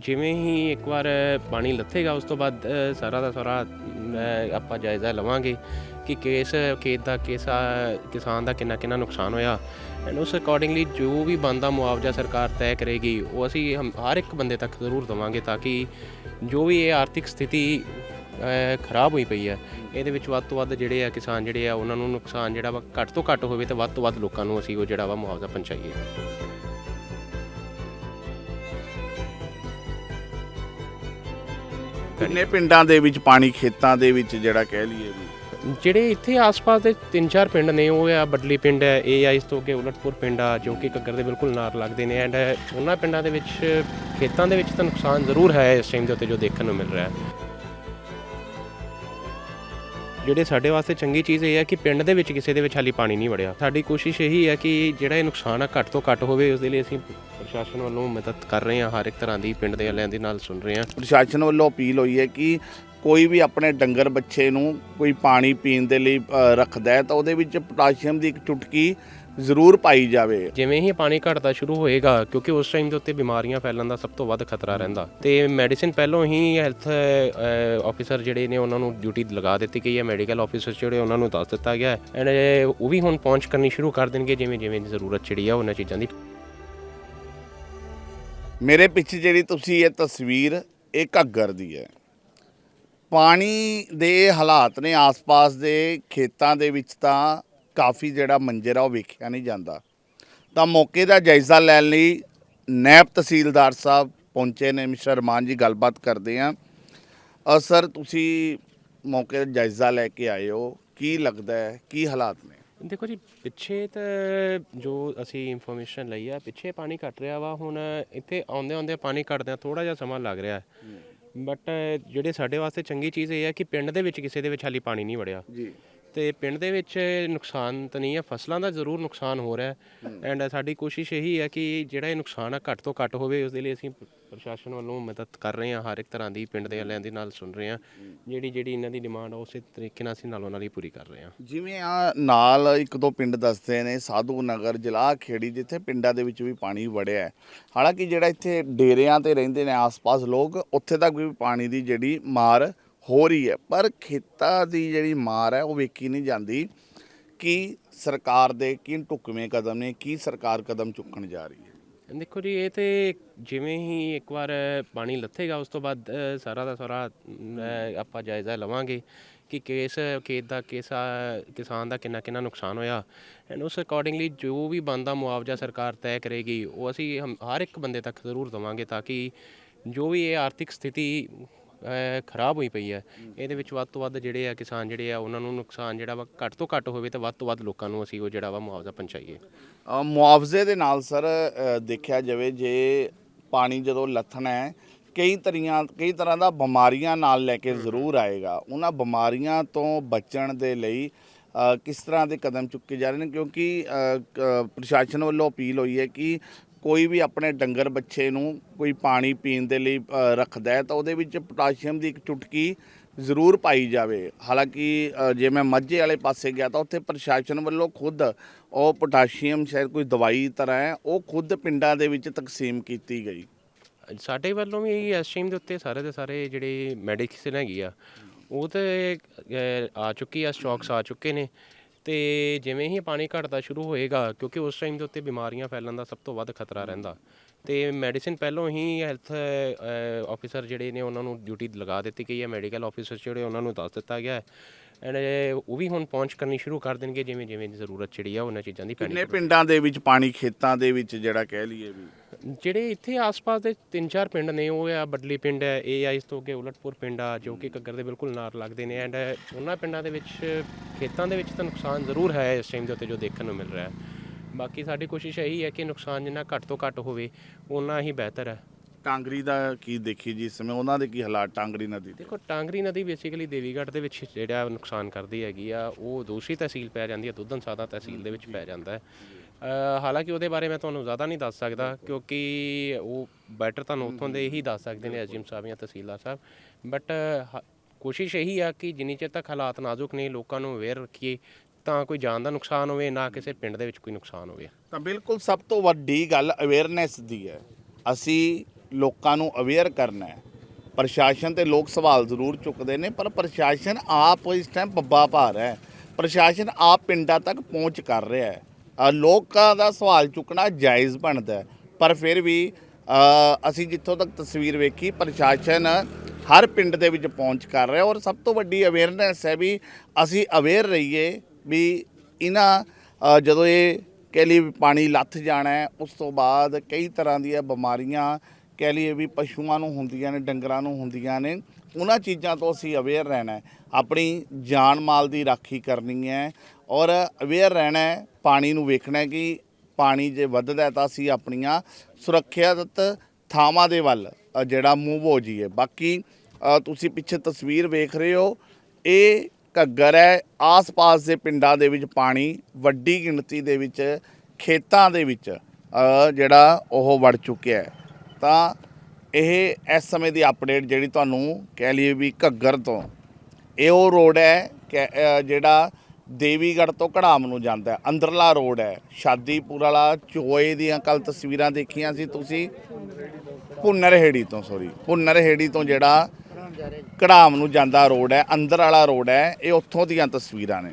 ਜਿਵੇਂ ਹੀ ਇੱਕ ਵਾਰ ਪਾਣੀ ਲੱਥੇਗਾ, ਉਸ ਤੋਂ ਬਾਅਦ ਸਾਰਾ ਦਾ ਸਾਰਾ ਆਪਾਂ ਜਾਇਜ਼ਾ ਲਵਾਂਗੇ ਕਿ ਕਿਸ ਖੇਤ ਦਾ, ਕਿਸ ਕਿਸਾਨ ਦਾ ਕਿੰਨਾ ਕਿੰਨਾ ਨੁਕਸਾਨ ਹੋਇਆ। ਐਂਡ ਉਸ ਅਕੋਰਡਿੰਗਲੀ ਜੋ ਵੀ ਬੰਦਾ ਮੁਆਵਜ਼ਾ ਸਰਕਾਰ ਤੈਅ ਕਰੇਗੀ, ਉਹ ਅਸੀਂ ਹਮ- ਹਰ ਇੱਕ ਬੰਦੇ ਤੱਕ ਜ਼ਰੂਰ ਦਵਾਂਗੇ ਤਾਂ ਕਿ ਜੋ ਵੀ ਇਹ ਆਰਥਿਕ ਸਥਿਤੀ ਖਰਾਬ ਹੋਈ ਪਈ ਹੈ, ਇਹਦੇ ਵਿੱਚ ਵੱਧ ਤੋਂ ਵੱਧ ਜਿਹੜੇ ਆ ਕਿਸਾਨ ਜਿਹੜੇ ਆ, ਉਹਨਾਂ ਨੂੰ ਨੁਕਸਾਨ ਜਿਹੜਾ ਵਾ ਘੱਟ ਤੋਂ ਘੱਟ ਹੋਵੇ ਤੇ ਵੱਧ ਤੋਂ ਵੱਧ ਲੋਕਾਂ ਨੂੰ ਅਸੀਂ ਉਹ ਜਿਹੜਾ ਵਾ ਮੁਆਵਜ਼ਾ ਪਹੁੰਚਾਈਏ। ਕਿੰਨੇ ਪਿੰਡਾਂ ਦੇ ਵਿੱਚ ਪਾਣੀ ਖੇਤਾਂ ਦੇ ਵਿੱਚ ਜਿਹੜਾ ਕਹਿ ਲਈਏ ਵੀ? ਜਿਹੜੇ ਇੱਥੇ ਆਸ-ਪਾਸ ਦੇ ਤਿੰਨ ਚਾਰ ਪਿੰਡ ਨੇ ਉਹ ਆ ਬਡਲੀ ਪਿੰਡ ਹੈ ਇਹ ਆ ਇਸ ਤੋਂ ਅੱਗੇ ਉਲਟਪੁਰ ਪਿੰਡ ਆ ਜੋ ਕਿ ਘੱਗਰ ਦੇ ਬਿਲਕੁਲ ਨਾਲ ਲੱਗਦੇ ਨੇ ਐਂਡ ਉਹਨਾਂ ਪਿੰਡਾਂ ਦੇ ਵਿੱਚ ਖੇਤਾਂ ਦੇ ਵਿੱਚ ਤਾਂ ਨੁਕਸਾਨ ਜ਼ਰੂਰ ਹੈ ਇਸ ਟਾਈਮ ਦੇ ਉੱਤੇ ਜੋ ਦੇਖਣ ਨੂੰ ਮਿਲ ਰਿਹਾ ਹੈ। ਜਿਹੜੇ ਸਾਡੇ ਵਾਸਤੇ ਚੰਗੀ ਚੀਜ਼ ਇਹ ਹੈ ਕਿ ਪਿੰਡ ਦੇ ਵਿੱਚ ਕਿਸੇ ਦੇ ਵਿੱਚ ਹਾਲੀ ਪਾਣੀ ਨਹੀਂ ਵੜਿਆ। ਸਾਡੀ ਕੋਸ਼ਿਸ਼ ਇਹੀ ਹੈ ਕਿ ਜਿਹੜਾ ਇਹ ਨੁਕਸਾਨ ਆ, ਘੱਟ ਤੋਂ ਘੱਟ ਹੋਵੇ ਉਸ ਦੇ ਲਈ ਅਸੀਂ ਪ੍ਰਸ਼ਾਸਨ ਵੱਲੋਂ ਮਦਦ ਕਰ ਰਹੇ ਹਾਂ, ਹਰ ਇੱਕ ਤਰ੍ਹਾਂ ਦੀ ਪਿੰਡ ਦੇ ਵਾਲਿਆਂ ਦੇ ਨਾਲ ਸੁਣ ਰਹੇ ਹਾਂ। ਪ੍ਰਸ਼ਾਸਨ ਵੱਲੋਂ ਅਪੀਲ ਹੋਈ ਹੈ ਕਿ ਕੋਈ ਵੀ ਆਪਣੇ ਡੰਗਰ ਬੱਚੇ ਨੂੰ ਕੋਈ ਪਾਣੀ ਪੀਣ ਦੇ ਲਈ ਰੱਖਦਾ ਹੈ, ਤਾਂ ਉਹਦੇ ਵਿੱਚ ਪੋਟਾਸ਼ੀਅਮ ਦੀ ਇੱਕ ਚੁਟਕੀ ਜ਼ਰੂਰ ਪਾਈ ਜਾਵੇ। ਜਿਵੇਂ ਹੀ ਪਾਣੀ ਘਟਦਾ ਸ਼ੁਰੂ ਹੋਏਗਾ ਕਿਉਂਕਿ ਉਸ ਟਾਈਮ ਦੇ ਉੱਤੇ ਬਿਮਾਰੀਆਂ ਫੈਲਣ ਦਾ ਸਭ ਤੋਂ ਵੱਧ ਖਤਰਾ ਰਹਿੰਦਾ। ਤੇ ਮੈਡੀਸਿਨ ਪਹਿਲਾਂ ਹੀ ਹੈਲਥ ਆਫੀਸਰ ਜਿਹੜੇ ਨੇ ਉਹਨਾਂ ਨੂੰ ਡਿਊਟੀ ਲਗਾ ਦਿੱਤੀ ਗਈ ਹੈ। ਮੈਡੀਕਲ ਆਫੀਸਰ ਜਿਹੜੇ ਉਹਨਾਂ ਨੂੰ ਦੱਸ ਦਿੱਤਾ ਗਿਆ ਹੈ। ਐਂਡ ਉਹ ਵੀ ਹੁਣ ਪਹੁੰਚ ਕਰਨੀ ਸ਼ੁਰੂ ਕਰ ਦੇਣਗੇ ਜਿਵੇਂ ਜਿਵੇਂ ਜ਼ਰੂਰਤ ਚੜੀ ਆ ਉਹਨਾਂ ਚੀਜ਼ਾਂ ਦੀ। ਮੇਰੇ ਪਿੱਛੇ ਜਿਹੜੀ ਤੁਸੀਂ ਇਹ ਤਸਵੀਰ ਇਹ ਘੱਗਰ ਦੀ ਹੈ। ਪਾਣੀ ਦੇ ਹਾਲਾਤ ਨੇ ਆਸ-ਪਾਸ ਦੇ ਖੇਤਾਂ ਦੇ ਵਿੱਚ ਤਾਂ ਕਾਫੀ ਜਿਹੜਾ ਮੰਜ਼ਰ ਆ ਉਹ ਵੇਖਿਆ ਨਹੀਂ ਜਾਂਦਾ। ਤਾਂ ਮੌਕੇ ਦਾ ਜਾਇਜ਼ਾ ਲੈਣ ਲਈ ਨਾਇਬ ਤਹਿਸੀਲਦਾਰ ਸਾਹਿਬ ਪਹੁੰਚੇ ਨੇ ਮਿਸਟਰ ਰਮਾਨ ਜੀ ਗੱਲਬਾਤ ਕਰਦੇ ਆ ਅ ਸਰ ਤੁਸੀਂ ਮੌਕੇ ਦਾ ਜਾਇਜ਼ਾ ਲੈ ਕੇ ਆਏ ਹੋ। ਕੀ ਲੱਗਦਾ ਹੈ ਕੀ ਹਾਲਾਤ ਨੇ? ਦੇਖੋ ਜੀ ਪਿੱਛੇ ਤਾਂ ਜੋ ਅਸੀਂ ਇਨਫੋਰਮੇਸ਼ਨ ਲਈ ਆ ਪਿੱਛੇ ਪਾਣੀ ਘਟ ਰਿਹਾ ਵਾ ਹੁਣ ਇੱਥੇ ਆਉਂਦੇ ਆਉਂਦੇ ਪਾਣੀ ਘਟਦਿਆਂ ਥੋੜਾ ਜਿਹਾ ਸਮਾਂ ਲੱਗ ਰਿਹਾ। ਬਟ ਜਿਹੜੇ ਸਾਡੇ ਵਾਸਤੇ ਚੰਗੀ ਚੀਜ਼ ਇਹ ਹੈ ਕਿ ਪਿੰਡ ਦੇ ਵਿੱਚ ਕਿਸੇ ਦੇ ਵਿੱਚ ਹਾਲੀ ਪਾਣੀ ਨਹੀਂ ਵੜਿਆ। ਜੀ। ਤੇ ਪਿੰਡ ਦੇ ਵਿੱਚ ਨੁਕਸਾਨ ਤਾਂ ਨਹੀਂ ਹੈ ਫਸਲਾਂ ਦਾ ਜ਼ਰੂਰ ਨੁਕਸਾਨ ਹੋ ਰਿਹਾ ਐਂਡ ਸਾਡੀ ਕੋਸ਼ਿਸ਼ ਇਹੀ ਹੈ ਕਿ ਜਿਹੜਾ ਇਹ ਨੁਕਸਾਨ ਆ ਘੱਟ ਤੋਂ ਘੱਟ ਹੋਵੇ ਉਸ ਦੇ ਲਈ ਅਸੀਂ ਪ੍ਰਸ਼ਾਸਨ ਵੱਲੋਂ ਮਦਦ ਕਰ ਰਹੇ ਹਾਂ ਹਰ ਇੱਕ ਤਰ੍ਹਾਂ ਦੀ ਪਿੰਡ ਦੇ ਵਾਲਿਆਂ ਦੇ ਨਾਲ ਸੁਣ ਰਹੇ ਹਾਂ। ਜਿਹੜੀ ਜਿਹੜੀ ਇਹਨਾਂ ਦੀ ਡਿਮਾਂਡ ਆ ਉਸੇ ਤਰੀਕੇ ਨਾਲ ਅਸੀਂ ਨਾਲੋਂ ਨਾਲ ਹੀ ਪੂਰੀ ਕਰ ਰਹੇ ਹਾਂ। ਜਿਵੇਂ ਆ ਨਾਲ ਇੱਕ ਦੋ ਪਿੰਡ ਦੱਸਦੇ ਨੇ ਸਾਧੂ ਨਗਰ ਜਲਾਹ ਖੇੜੀ ਜਿੱਥੇ ਪਿੰਡਾਂ ਦੇ ਵਿੱਚ ਵੀ ਪਾਣੀ ਵੜਿਆ ਹੈ। ਹਾਲਾਂਕਿ ਜਿਹੜਾ ਇੱਥੇ ਡੇਰਿਆਂ ਤੇ ਰਹਿੰਦੇ ਨੇ ਆਸ-ਪਾਸ ਲੋਕ ਉੱਥੇ ਤੱਕ ਵੀ ਪਾਣੀ ਦੀ ਜਿਹੜੀ ਮਾਰ ਹੋ ਰਹੀ ਹੈ। ਪਰ ਖੇਤਾਂ ਦੀ ਜਿਹੜੀ ਮਾਰ ਹੈ, ਉਹ ਵੇਖੀ ਨਹੀਂ ਜਾਂਦੀ ਕਿ ਸਰਕਾਰ ਦੇ ਕੀ ਢੁਕਵੇਂ ਕਦਮ ਨੇ, ਕੀ ਸਰਕਾਰ ਕਦਮ ਚੁੱਕਣ ਜਾ ਰਹੀ ਹੈ। ਦੇਖੋ ਜੀ, ਇਹ ਤੇ ਜਿਵੇਂ ਹੀ ਇੱਕ ਵਾਰ ਪਾਣੀ ਲੱਥੇਗਾ, ਉਸ ਤੋਂ ਬਾਅਦ ਸਾਰਾ ਦਾ ਸਾਰਾ ਆਪਾਂ ਜਾਇਜ਼ਾ ਲਵਾਂਗੇ ਕਿ ਕਿਸ ਖੇਤ ਦਾ, ਕਿਸ ਕਿਸਾਨ ਦਾ ਕਿੰਨਾ ਕਿੰਨਾ ਨੁਕਸਾਨ ਹੋਇਆ। ਐਂਡ ਉਸ ਅਕੋਰਡਿੰਗਲੀ ਜੋ ਵੀ ਬੰਦਾ ਮੁਆਵਜ਼ਾ ਸਰਕਾਰ ਤੈਅ ਕਰੇਗੀ, ਉਹ ਅਸੀਂ ਹਮ- ਹਰ ਇੱਕ ਬੰਦੇ ਤੱਕ ਜ਼ਰੂਰ ਦਵਾਂਗੇ ਤਾਂ ਕਿ ਜੋ ਵੀ ਇਹ ਆਰਥਿਕ ਸਥਿਤੀ ਖਰਾਬ ਹੋਈ ਪਈ ਹੈ। ਇਹਦੇ ਵਿੱਚ ਵੱਧ ਤੋਂ ਵੱਧ ਜਿਹੜੇ ਆ ਕਿਸਾਨ ਜਿਹੜੇ ਆ, ਉਹਨਾਂ ਨੂੰ ਨੁਕਸਾਨ ਜਿਹੜਾ ਵਾ ਘੱਟ ਤੋਂ ਘੱਟ ਹੋਵੇ ਤੇ ਵੱਧ ਤੋਂ ਵੱਧ ਲੋਕਾਂ ਨੂੰ ਅਸੀਂ ਉਹ ਜਿਹੜਾ ਵਾ ਮੁਆਵਜ਼ਾ ਪਹੁੰਚਾਈਏ। ਮੁਆਵਜ਼ੇ ਦੇ ਨਾਲ ਸਰ ਦੇਖਿਆ ਜਾਵੇ ਜੇ ਪਾਣੀ ਜਦੋਂ ਲੱਥਣਾ ਹੈ, ਕਈ ਤਰੀਆਂ, ਕਈ ਤਰ੍ਹਾਂ ਦਾ ਬਿਮਾਰੀਆਂ ਨਾਲ ਲੈ ਕੇ ਜ਼ਰੂਰ ਆਏਗਾ। ਉਹਨਾਂ ਬਿਮਾਰੀਆਂ ਤੋਂ ਬਚਣ ਦੇ ਲਈ ਕਿਸ ਤਰ੍ਹਾਂ ਦੇ ਕਦਮ ਚੁੱਕੇ ਜਾ ਰਹੇ ਨੇ? ਕਿਉਂਕਿ ਪ੍ਰਸ਼ਾਸਨ ਵੱਲੋਂ ਅਪੀਲ ਹੋਈ ਹੈ ਕਿ ਕੋਈ ਵੀ ਆਪਣੇ ਡੰਗਰ ਬੱਚੇ ਨੂੰ ਕੋਈ ਪਾਣੀ ਪੀਣ ਦੇ ਲਈ ਰੱਖਦਾ ਹੈ ਤਾਂ ਉਹਦੇ ਵਿੱਚ ਪੋਟਾਸ਼ੀਅਮ ਦੀ ਇੱਕ ਚੁਟਕੀ ਜ਼ਰੂਰ ਪਾਈ ਜਾਵੇ। ਹਾਲਾਂਕਿ ਜੇ ਮੈਂ ਮੱਝੇ ਵਾਲੇ ਪਾਸੇ ਗਿਆ ਤਾਂ ਉੱਥੇ ਪ੍ਰਸ਼ਾਸਨ ਵੱਲੋਂ ਖੁਦ ਉਹ ਪੋਟਾਸ਼ੀਅਮ ਸ਼ਾਇਦ ਕੋਈ ਦਵਾਈ ਤਰ੍ਹਾਂ ਹੈ, ਉਹ ਖੁਦ ਪਿੰਡਾਂ ਦੇ ਵਿੱਚ ਤਕਸੀਮ ਕੀਤੀ ਗਈ। ਸਾਡੇ ਵੱਲੋਂ ਵੀ ਇਸ ਟਾਈਮ ਦੇ ਉੱਤੇ ਸਾਰੇ ਦੇ ਸਾਰੇ ਜਿਹੜੇ ਮੈਡੀਕਸ ਹੈਗੀ ਆ, ਉਹ ਤੇ ਆ ਚੁੱਕੀ ਆ ਸਟਾਕਸ ਆ ਚੁੱਕੇ ਨੇ। ਤੇ ਜਿਵੇਂ ਹੀ ਪਾਣੀ ਘਟਦਾ ਸ਼ੁਰੂ ਹੋਏਗਾ ਕਿਉਂਕਿ ਉਸ ਟਾਈਮ ਦੇ ਉੱਤੇ ਬਿਮਾਰੀਆਂ ਫੈਲਣ ਦਾ ਸਭ ਤੋਂ ਵੱਧ ਖਤਰਾ ਰਹਿੰਦਾ। ਤੇ ਮੈਡੀਸਿਨ ਪਹਿਲਾਂ ਹੀ ਹੈਲਥ ਆਫੀਸਰ ਜਿਹੜੇ ਨੇ ਉਹਨਾਂ ਨੂੰ ਡਿਊਟੀ ਲਗਾ ਦਿੱਤੀ ਗਈ ਹੈ। ਮੈਡੀਕਲ ਆਫੀਸਰ ਜਿਹੜੇ ਉਹਨਾਂ ਨੂੰ ਦੱਸ ਦਿੱਤਾ ਗਿਆ ਹੈ। ਐਂਡ ਉਹ ਵੀ ਹੁਣ ਪਹੁੰਚ ਕਰਨੀ ਸ਼ੁਰੂ ਕਰ ਦੇਣਗੇ ਜਿਵੇਂ ਜਿਵੇਂ ਜ਼ਰੂਰਤ ਚੜੀ ਆ ਉਹਨਾਂ ਚੀਜ਼ਾਂ ਦੀ ਕਿੰਨੇ ਪਿੰਡਾਂ ਦੇ ਵਿੱਚ ਪਾਣੀ ਖੇਤਾਂ ਦੇ ਵਿੱਚ ਜਿਹੜਾ ਕਹਿ ਲਈਏ ਵੀ ਜਿਹੜੇ ਇੱਥੇ ਆਸ-ਪਾਸ ਦੇ ਤਿੰਨ ਚਾਰ ਪਿੰਡ ਨੇ ਉਹ ਆ ਬਡਲੀ ਪਿੰਡ ਹੈ ਇਹ ਆ ਇਸ ਤੋਂ ਅੱਗੇ ਉਲਟਪੁਰ ਪਿੰਡ ਆ ਜੋ ਕਿ ਘੱਗਰ ਦੇ ਬਿਲਕੁਲ ਨਾਲ ਲੱਗਦੇ ਨੇ ਐਂਡ ਉਹਨਾਂ ਪਿੰਡਾਂ ਦੇ ਵਿੱਚ ਖੇਤਾਂ ਦੇ ਵਿੱਚ ਤਾਂ ਨੁਕਸਾਨ ਜ਼ਰੂਰ ਹੈ ਇਸ ਟਾਈਮ ਦੇ ਉੱਤੇ ਜੋ ਦੇਖਣ ਨੂੰ ਮਿਲ ਰਿਹਾ ਹੈ। ਬਾਕੀ ਸਾਡੀ ਕੋਸ਼ਿਸ਼ ਇਹੀ ਹੈ ਕਿ ਨੁਕਸਾਨ ਜਿੰਨਾ ਘੱਟ ਤੋਂ ਘੱਟ ਹੋਵੇ ਉਨਾ ਹੀ ਬਿਹਤਰ ਹੈ। ਟਾਂਗਰੀ ਦਾ ਕੀ ਦੇਖੀ ਜੀ ਇਸ ਸਮੇਂ? ਉਹਨਾਂ ਦੇ ਕੀ ਹਾਲਾਤ ਟਾਂਗਰੀ ਨਦੀ ਦੇ? ਦੇਖੋ ਟਾਂਗਰੀ ਨਦੀ ਬੇਸਿਕਲੀ ਦੇਵੀਗੜ੍ਹ ਦੇ ਵਿੱਚ ਜਿਹੜਾ ਨੁਕਸਾਨ ਕਰਦੀ ਹੈਗੀ ਆ ਉਹ ਦੂਸਰੀ ਤਹਿਸੀਲ ਪੈ ਜਾਂਦੀ ਹੈ ਦੁੱਧਨ ਸਾਦਾ ਤਹਿਸੀਲ ਦੇ ਵਿੱਚ ਪੈ ਜਾਂਦਾ ਹੈ। ਹਾਲਾਂਕਿ ਉਹਦੇ ਬਾਰੇ ਮੈਂ ਤੁਹਾਨੂੰ ਜ਼ਿਆਦਾ ਨਹੀਂ ਦੱਸ ਸਕਦਾ ਕਿਉਂਕਿ ਉਹ ਬੈਟਰ ਤੁਹਾਨੂੰ ਉੱਥੋਂ ਦੇ ਹੀ ਦੱਸ ਸਕਦੇ ਨੇ ਐਸਜੀਐਮ ਸਾਹਿਬ ਜਾਂ ਤਹਿਸੀਲਦਾਰ ਸਾਹਿਬ। ਬਟ ਕੋਸ਼ਿਸ਼ ਇਹੀ ਆ ਕਿ ਜਿੰਨੀ ਚਿਰ ਤੱਕ ਹਾਲਾਤ ਨਾਜ਼ੁਕ ਨੇ ਲੋਕਾਂ ਨੂੰ ਅਵੇਅਰ ਰੱਖੀਏ ਤਾਂ ਕੋਈ ਜਾਨ ਦਾ ਨੁਕਸਾਨ ਹੋਵੇ ਨਾ ਕਿਸੇ ਪਿੰਡ ਦੇ ਵਿੱਚ ਕੋਈ ਨੁਕਸਾਨ ਹੋਵੇ। ਤਾਂ ਬਿਲਕੁਲ ਸਭ ਤੋਂ ਵੱਡੀ ਗੱਲ ਅਵੇਅਰਨੈਸ ਦੀ ਹੈ। ਅਸੀਂ ਲੋਕਾਂ ਨੂੰ ਅਵੇਅਰ ਕਰਨਾ ਹੈ। ਪ੍ਰਸ਼ਾਸਨ ਤੇ ਲੋਕ ਸਵਾਲ ਜ਼ਰੂਰ ਚੁੱਕਦੇ ਨੇ ਪਰ ਪ੍ਰਸ਼ਾਸਨ ਆਪ ਇਸ ਟਾਈਮ ਬੱਬਾ ਭਾਰ ਹੈ। ਪ੍ਰਸ਼ਾਸਨ ਆਪ ਪਿੰਡਾਂ ਤੱਕ ਪਹੁੰਚ ਕਰ ਰਿਹਾ ਹੈ। ਲੋਕਾਂ ਦਾ ਸਵਾਲ ਚੁੱਕਣਾ ਜਾਇਜ਼ ਬਣਦਾ ਪਰ ਫਿਰ ਵੀ ਅਸੀਂ ਜਿੱਥੋਂ ਤੱਕ ਤਸਵੀਰ ਵੇਖੀ, ਪ੍ਰਸ਼ਾਸਨ ਹਰ ਪਿੰਡ ਦੇ ਵਿੱਚ ਪਹੁੰਚ ਕਰ ਰਿਹਾ ਔਰ ਸਭ ਤੋਂ ਵੱਡੀ ਅਵੇਅਰਨੈਸ ਹੈ ਵੀ ਅਸੀਂ ਅਵੇਅਰ ਰਹੀਏ ਵੀ ਇਹਨਾਂ ਜਦੋਂ ਇਹ ਕਹਿ ਲਈ ਵੀ ਪਾਣੀ ਲੱਥ ਜਾਣਾ ਉਸ ਤੋਂ ਬਾਅਦ ਕਈ ਤਰ੍ਹਾਂ ਦੀਆਂ ਬਿਮਾਰੀਆਂ ਕਹਿ ਲਈਏ ਵੀ ਪਸ਼ੂਆਂ ਨੂੰ ਹੁੰਦੀਆਂ ਨੇ, ਡੰਗਰਾਂ ਨੂੰ ਹੁੰਦੀਆਂ ਨੇ। ਉਹਨਾਂ ਚੀਜ਼ਾਂ ਤੋਂ ਅਸੀਂ ਅਵੇਅਰ ਰਹਿਣਾ ਹੈ। ਆਪਣੀ ਜਾਨ ਮਾਲ ਦੀ ਰਾਖੀ ਕਰਨੀ ਹੈ ਔਰ ਅਵੇਅਰ ਰਹਿਣਾ ਹੈ, ਪਾਣੀ ਨੂੰ ਵੇਖਣਾ ਹੈ ਕਿ ਪਾਣੀ ਜੇ ਵੱਧਦਾ ਹੈ ਤਾਂ ਅਸੀਂ ਆਪਣੀਆਂ ਸੁਰੱਖਿਅਤ ਥਾਵਾਂ ਦੇ ਵੱਲ ਜਿਹੜਾ ਮੂਵ ਹੋ। ਜਾਈਏ ਬਾਕੀ ਤੁਸੀਂ ਪਿੱਛੇ ਤਸਵੀਰ ਵੇਖ ਰਹੇ ਹੋ, ਇਹ ਘੱਗਰ ਹੈ। ਆਸ-ਪਾਸ ਦੇ ਪਿੰਡਾਂ ਦੇ ਵਿੱਚ ਪਾਣੀ, ਵੱਡੀ ਗਿਣਤੀ ਦੇ ਵਿੱਚ ਖੇਤਾਂ ਦੇ ਵਿੱਚ ਜਿਹੜਾ ਉਹ ਵੜ ਚੁੱਕਿਆ ਤਾਂ ਇਹ ਇਸ ਸਮੇਂ ਦੀ ਅਪਡੇਟ ਜਿਹੜੀ ਤੁਹਾਨੂੰ ਕਹਿ ਲਈਏ ਵੀ ਘੱਗਰ ਤੋਂ, ਇਹ ਉਹ ਰੋਡ ਹੈ ਕਿ ਜਿਹੜਾ ਦੇਵੀਗੜ੍ਹ ਤੋਂ ਘੜਾਮ ਨੂੰ ਜਾਂਦਾ ਅੰਦਰਲਾ ਰੋਡ ਹੈ। ਸ਼ਾਦੀਪੁਰ ਵਾਲਾ ਚੋਏ ਦੀਆਂ ਕੱਲ ਤਸਵੀਰਾਂ ਦੇਖੀਆਂ ਸੀ ਤੁਸੀਂ ਪੁੰਨਰਹੇੜੀ ਤੋਂ ਸੌਰੀ ਪੁੰਨਰਹੇੜੀ ਤੋਂ ਜਿਹੜਾ ਘੜਾਮ ਨੂੰ ਜਾਂਦਾ ਰੋਡ ਹੈ, ਅੰਦਰ ਵਾਲਾ ਰੋਡ ਹੈ, ਇਹ ਉੱਥੋਂ ਦੀਆਂ ਤਸਵੀਰਾਂ ਨੇ।